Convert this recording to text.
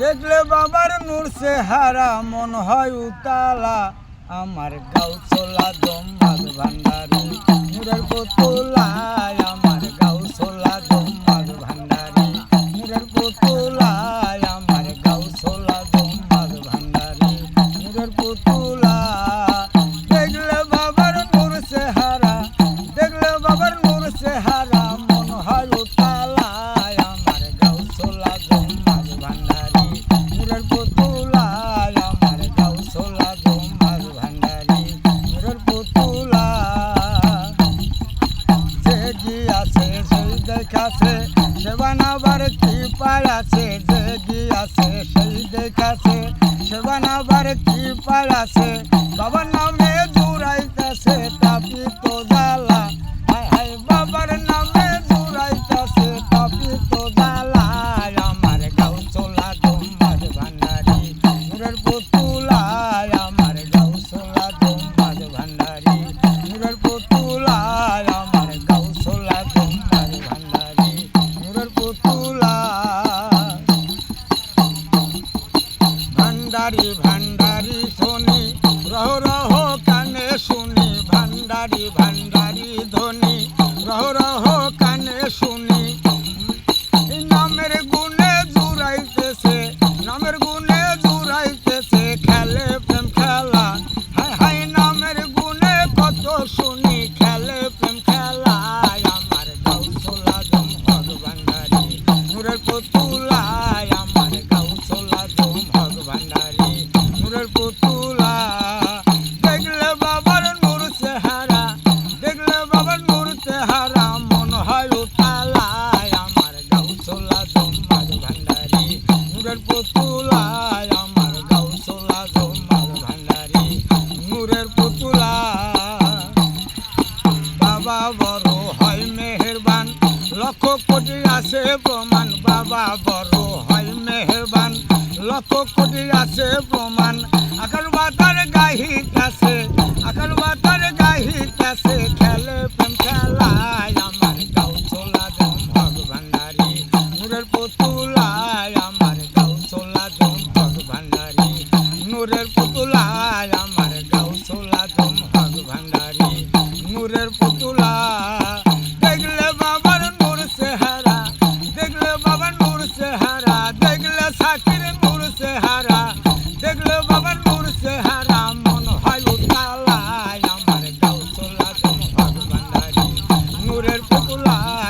দেখলে বাবার নূর হারা মন হয় উতালা। আমার গাও চলা দম ভাগ ভান্ডারি, নূরের পুতুলায় আমার গাও চোলা সেই দেখাছে সে আছে সেই দেখাছে সে বানাবার কি পায় আছে। বাবার নামে জুড়াইতেছে তাপি ভান্ডারি ভান্ডারি ধনি রহ রহ কানে শুনি ভান্ডারি ভান্ডারি ধনি রহ রহ বাবা বড় হয় মেহেরবান। লক্ষ কোটি আছে প্রমাণ, বাবা বড় হয় মেহেরবান। লক্ষ কোটি আছে প্রমাণ আকার বাতার গাহিত নূরের পুতুলা। দেখলে বাবার নূর সেহারা দেখলে বাবার নূর চেহারা, দেখলে সাকির নূর চেহারা, দেখলে বাবার নূর সেহারা মন হয় উতালায়, আমার গাউতলা চোলা দম ভগ ভান্ডারি নূরের পুতুলায়